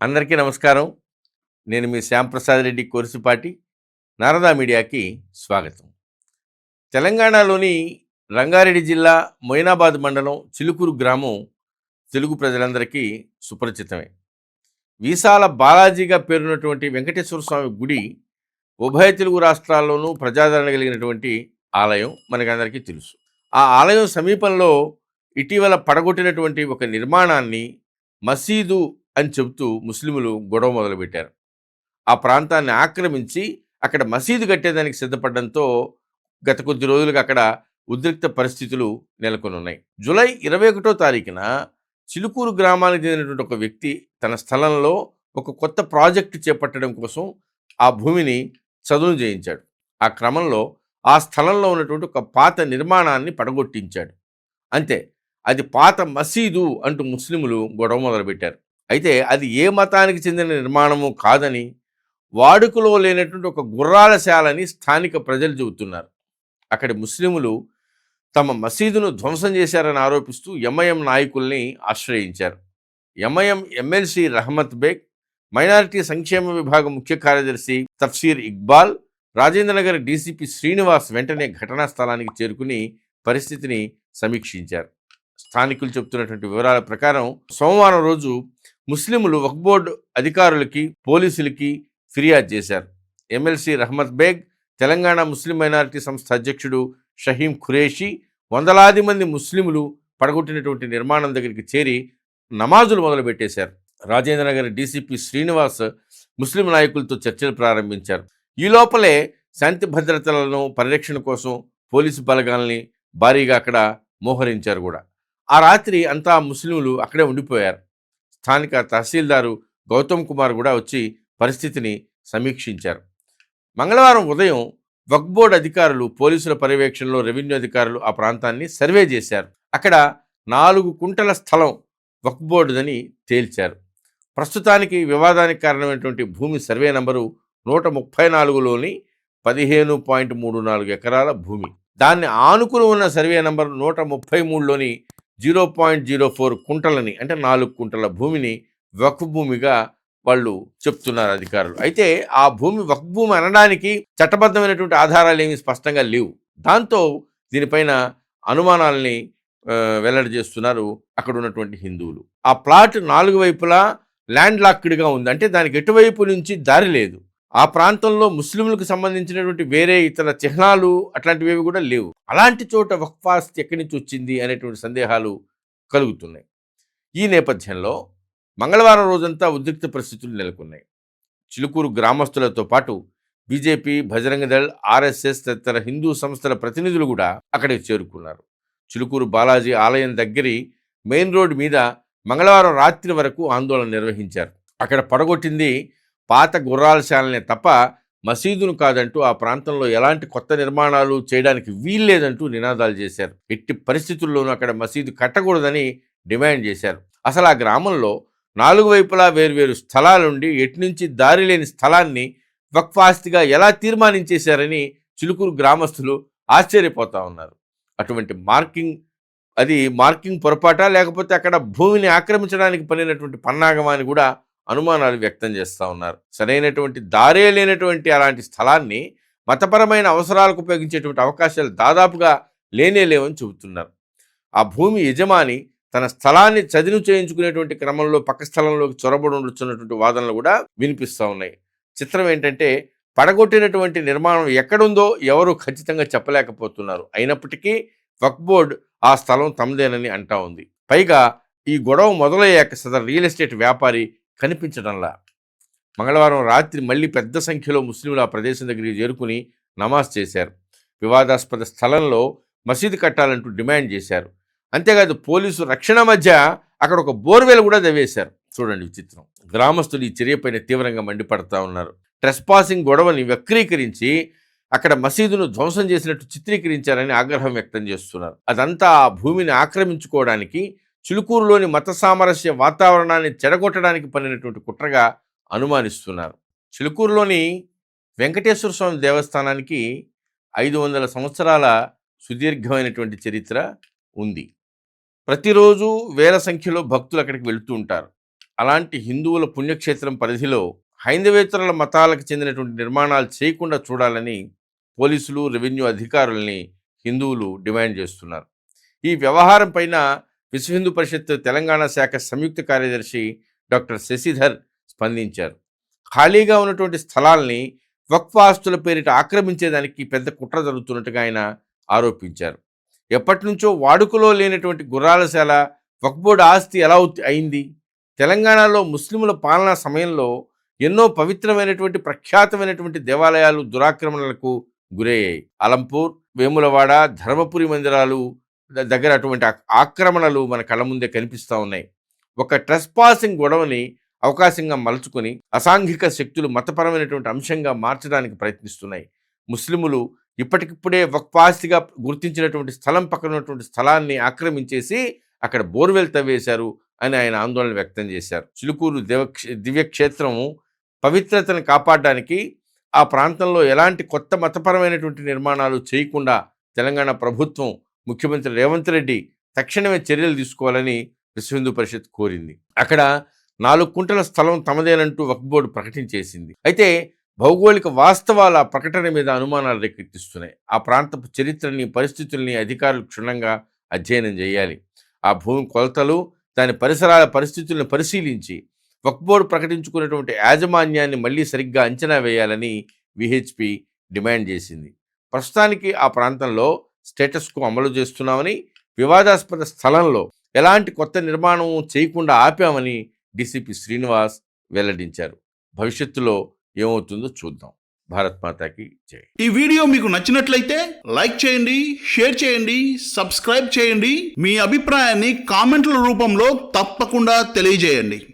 అందరికీ నమస్కారం. నేను మీ శ్యాంప్రసాద్ రెడ్డి కోరిసిపాటి. నారదా మీడియాకి స్వాగతం. తెలంగాణలోని రంగారెడ్డి జిల్లా మొయినాబాద్ మండలం చిలుకూరు గ్రామం తెలుగు ప్రజలందరికీ సుపరిచితమే. వీసాల బాలాజీగా పేరున్నటువంటి వెంకటేశ్వర స్వామి గుడి ఉభయ తెలుగు రాష్ట్రాల్లోనూ ప్రజాదరణ కలిగినటువంటి ఆలయం మనకందరికీ తెలుసు. ఆ ఆలయం సమీపంలో ఇటీవల పడగొట్టినటువంటి ఒక నిర్మాణాన్ని మసీదు అని చెబుతూ ముస్లిములు గొడవ మొదలుపెట్టారు. ఆ ప్రాంతాన్ని ఆక్రమించి అక్కడ మసీదు కట్టేదానికి సిద్ధపడడంతో గత కొద్ది రోజులుగా అక్కడ ఉద్రిక్త పరిస్థితులు నెలకొని ఉన్నాయి జూలై ఇరవై ఒకటో తారీఖున చిలుకూరు గ్రామానికి చెందినటువంటి ఒక వ్యక్తి తన స్థలంలో ఒక కొత్త ప్రాజెక్టు చేపట్టడం కోసం ఆ భూమిని చదును చేయించాడు. ఆ క్రమంలో ఆ స్థలంలో ఉన్నటువంటి ఒక పాత నిర్మాణాన్ని పడగొట్టించాడు. అంతే అది పాత మసీదు అంటూ ముస్లిములు గొడవ మొదలుపెట్టారు. అయితే అది ఏ మతానికి చెందిన నిర్మాణము కాదని వాడుకలో లేనటువంటి ఒక గుర్రాలశాలని స్థానిక ప్రజలు చెబుతున్నారు. అక్కడి ముస్లిములు తమ మసీదును ధ్వంసం చేశారని ఆరోపిస్తూ ఎంఐఎం నాయకుల్ని ఆశ్రయించారు. MIM MLC Rahmat Baig minority సంక్షేమ విభాగం ముఖ్య కార్యదర్శి తఫ్సీర్ ఇక్బాల్ రాజేంద్రనగర్ డీసీపీ శ్రీనివాస్ వెంటనే ఘటనా స్థలానికి చేరుకుని పరిస్థితిని సమీక్షించారు. స్థానికులు చెబుతున్నటువంటి వివరాల ప్రకారం సోమవారం రోజు ముస్లింలు వక్ బోర్డు అధికారులకి పోలీసులకి ఫిర్యాదు చేశారు. MLC Rahmat Baig Telangana Muslim minority సంస్థ అధ్యక్షుడు షహీం ఖురేషి వందలాది మంది ముస్లింలు పడగొట్టినటువంటి నిర్మాణం దగ్గరికి చేరి నమాజులు మొదలుపెట్టేశారు. రాజేంద్రనగర్ డీసీపీ శ్రీనివాస్ ముస్లిం నాయకులతో చర్చలు ప్రారంభించారు. ఈ లోపలే శాంతి భద్రతలను పరిరక్షణ కోసం పోలీసు బలగాల్ని భారీగా అక్కడ మోహరించారు కూడా. ఆ రాత్రి అంతా ముస్లింలు అక్కడే ఉండిపోయారు. స్థానిక తహసీల్దారు గౌతమ్ కుమార్ కూడా వచ్చి పరిస్థితిని సమీక్షించారు. మంగళవారం ఉదయం వక్బోర్డ్ బోర్డు అధికారులు పోలీసుల పర్యవేక్షణలో రెవెన్యూ అధికారులు ఆ ప్రాంతాన్ని సర్వే చేశారు. అక్కడ నాలుగు కుంటల స్థలం వక్బోర్డుదని తేల్చారు. ప్రస్తుతానికి వివాదానికి కారణమైనటువంటి భూమి సర్వే నంబరు నూట ముప్పై నాలుగులోని పదిహేను పాయింట్ మూడు నాలుగు ఎకరాల భూమి. దాన్ని ఆనుకుని ఉన్న సర్వే నంబర్ నూట ముప్పై మూడులోని జీరో పాయింట్ జీరో ఫోర్ కుంటలని అంటే నాలుగు కుంటల భూమిని వక్ఫ్ భూమిగా వాళ్ళు చెప్తున్నారు అధికారులు. అయితే ఆ భూమి వక్ఫ్ భూమి అనడానికి చట్టబద్ధమైనటువంటి ఆధారాలు ఏమి స్పష్టంగా లేవు. దాంతో దీనిపైన అనుమానాలని వెల్లడి చేస్తున్నారు అక్కడ ఉన్నటువంటి హిందువులు. ఆ ప్లాట్ నాలుగు వైపులా ల్యాండ్ లాక్డ్గా ఉంది. అంటే దానికి ఎటువైపు నుంచి దారి లేదు. ఆ ప్రాంతంలో ముస్లింలకు సంబంధించినటువంటి వేరే ఇతర చిహ్నాలు అట్లాంటివి కూడా లేవు. అలాంటి చోట వక్ఫాస్తి ఎక్కడి నుంచి వచ్చింది అనేటువంటి సందేహాలు కలుగుతున్నాయి. ఈ నేపథ్యంలో మంగళవారం రోజంతా ఉద్రిక్త పరిస్థితులు నెలకొన్నాయి. చిలుకూరు గ్రామస్తులతో పాటు బీజేపీ బజరంగ దళ్ ఆర్ఎస్ఎస్ తదితర హిందూ సంస్థల ప్రతినిధులు కూడా అక్కడికి చేరుకున్నారు. చిలుకూరు బాలాజీ ఆలయం దగ్గరి మెయిన్ రోడ్ మీద మంగళవారం రాత్రి వరకు ఆందోళన నిర్వహించారు. అక్కడ పడగొట్టింది పాత గుర్రాలశాలనే తప్ప మసీదును కాదంటూ ఆ ప్రాంతంలో ఎలాంటి కొత్త నిర్మాణాలు చేయడానికి వీల్లేదంటూ నినాదాలు చేశారు. ఎట్టి పరిస్థితుల్లోనూ అక్కడ మసీదు కట్టకూడదని డిమాండ్ చేశారు. అసలు ఆ గ్రామంలో నాలుగు వైపులా వేర్వేరు స్థలాలుండి ఎట్నుంచి దారి లేని స్థలాన్ని వక్ఫాస్తిగా ఎలా తీర్మానించేశారని చిలుకూరు గ్రామస్తులు ఆశ్చర్యపోతా ఉన్నారు. అటువంటి మార్కింగ్ అది మార్కింగ్ పొరపాట? లేకపోతే అక్కడ భూమిని ఆక్రమించడానికి పనినటువంటి పన్నాగమా అని కూడా అనుమానాలు వ్యక్తం చేస్తూ ఉన్నారు. సరైనటువంటి దారే లేనటువంటి అలాంటి స్థలాన్ని మతపరమైన అవసరాలకు ఉపయోగించేటువంటి అవకాశాలు దాదాపుగా లేనే లేవని చెబుతున్నారు. ఆ భూమి యజమాని తన స్థలాన్ని చదును చేయించుకునేటువంటి క్రమంలో పక్క స్థలంలోకి చొరబడి ఉండొచ్చున్నటువంటి వాదనలు కూడా వినిపిస్తూ ఉన్నాయి. చిత్రం ఏంటంటే పడగొట్టినటువంటి నిర్మాణం ఎక్కడుందో ఎవరు ఖచ్చితంగా చెప్పలేకపోతున్నారు. అయినప్పటికీ వక్ బోర్డ్ ఆ స్థలం తమదేనని అంటా ఉంది. పైగా ఈ గొడవ మొదలయ్యాక సదర్ రియల్ ఎస్టేట్ వ్యాపారి కనిపించడంలా. మంగళవారం రాత్రి మళ్ళీ పెద్ద సంఖ్యలో ముస్లింలు ఆ ప్రదేశం దగ్గరికి చేరుకుని నమాజ్ చేశారు. వివాదాస్పద స్థలంలో మసీదు కట్టాలంటూ డిమాండ్ చేశారు. అంతేకాదు పోలీసు రక్షణ మధ్య అక్కడ ఒక బోర్వెల్ కూడా దవేశారు చూడండి విచిత్రం. గ్రామస్తులు ఈ చర్యపైన తీవ్రంగా మండిపడతా ఉన్నారు. ట్రెస్పాసింగ్ గొడవని వక్రీకరించి అక్కడ మసీదును ధ్వంసం చేసినట్టు చిత్రీకరించారని ఆగ్రహం వ్యక్తం చేస్తున్నారు. అదంతా ఆ భూమిని ఆక్రమించుకోవడానికి చిలుకూరులోని మత సామరస్య వాతావరణాన్ని చెడగొట్టడానికి పనినటువంటి కుట్రగా అనుమానిస్తున్నారు. చిలుకూరులోని వెంకటేశ్వర స్వామి దేవస్థానానికి ఐదు వందల సంవత్సరాల సుదీర్ఘమైనటువంటి చరిత్ర ఉంది. ప్రతిరోజు వేల సంఖ్యలో భక్తులు అక్కడికి వెళుతూ ఉంటారు. అలాంటి హిందువుల పుణ్యక్షేత్రం పరిధిలో హైందవేతరుల మతాలకు చెందినటువంటి నిర్మాణాలు చేయకుండా చూడాలని పోలీసులు రెవెన్యూ అధికారుల్ని హిందువులు డిమాండ్ చేస్తున్నారు. ఈ వ్యవహారం పైన విశ్వ హిందూ పరిషత్ తెలంగాణ శాఖ సంయుక్త కార్యదర్శి డాక్టర్ శశిధర్ స్పందించారు. ఖాళీగా ఉన్నటువంటి స్థలాల్ని వక్ఫ్ ఆస్తుల పేరిట ఆక్రమించేదానికి పెద్ద కుట్ర జరుగుతున్నట్టుగా ఆయన ఆరోపించారు. ఎప్పటి నుంచో వాడుకలో లేనటువంటి గుర్రాలశాల వక్బోర్డు ఆస్తి ఎలా అయింది? తెలంగాణలో ముస్లింల పాలనా సమయంలో ఎన్నో పవిత్రమైనటువంటి ప్రఖ్యాతమైనటువంటి దేవాలయాలు దురాక్రమణలకు గురయ్యాయి. అలంపూర్ వేములవాడ ధర్మపురి మందిరాలు దగ్గర అటువంటి ఆక్రమణలు మన కళ్ళ ముందే కనిపిస్తూ ఉన్నాయి. ఒక ట్రెస్ పాసింగ్ గొడవని అవకాశంగా మలుచుకొని అసాంఘిక శక్తులు మతపరమైనటువంటి అంశంగా మార్చడానికి ప్రయత్నిస్తున్నాయి. ముస్లిములు ఇప్పటికిప్పుడే వక్పాస్తిగా గుర్తించినటువంటి స్థలం పక్కన ఉన్నటువంటి స్థలాన్ని ఆక్రమించేసి అక్కడ బోర్వెల్ తవ్వేశారు అని ఆయన ఆందోళన వ్యక్తం చేశారు. చిలుకూరు దివక్షే దివ్యక్షేత్రము పవిత్రతను కాపాడడానికి ఆ ప్రాంతంలో ఎలాంటి కొత్త మతపరమైనటువంటి నిర్మాణాలు చేయకుండా తెలంగాణ ప్రభుత్వం ముఖ్యమంత్రి రేవంత్ రెడ్డి తక్షణమే చర్యలు తీసుకోవాలని విశ్వహిందూ పరిషత్ కోరింది. అక్కడ నాలుగు కుంటల స్థలం తమదేనంటూ వక్ఫ్ బోర్డు ప్రకటించేసింది. అయితే భౌగోళిక వాస్తవాల ప్రకటన మీద అనుమానాలు రేకెత్తిస్తున్నాయి. ఆ ప్రాంతపు చరిత్రని పరిస్థితుల్ని అధికారులు క్షుణ్ణంగా అధ్యయనం చేయాలి. ఆ భూమి కొలతలు దాని పరిసరాల పరిస్థితులను పరిశీలించి వక్ఫ్ బోర్డు ప్రకటించుకున్నటువంటి యాజమాన్యాన్ని మళ్ళీ సరిగ్గా అంచనా వేయాలని విహెచ్పి డిమాండ్ చేసింది. ప్రస్తుతానికి ఆ ప్రాంతంలో స్టేటస్కు అమలు చేస్తున్నామని వివాదాస్పద స్థలంలో ఎలాంటి కొత్త నిర్మాణం చేయకుండా ఆపామని డీసీపీ శ్రీనివాస్ వెల్లడించారు. భవిష్యత్తులో ఏమవుతుందో చూద్దాం. భారత్ మాతాకి జై. ఈ వీడియో మీకు నచ్చినట్లయితే లైక్ చేయండి షేర్ చేయండి సబ్స్క్రైబ్ చేయండి. మీ అభిప్రాయాన్ని కామెంట్ల రూపంలో తప్పకుండా తెలియజేయండి.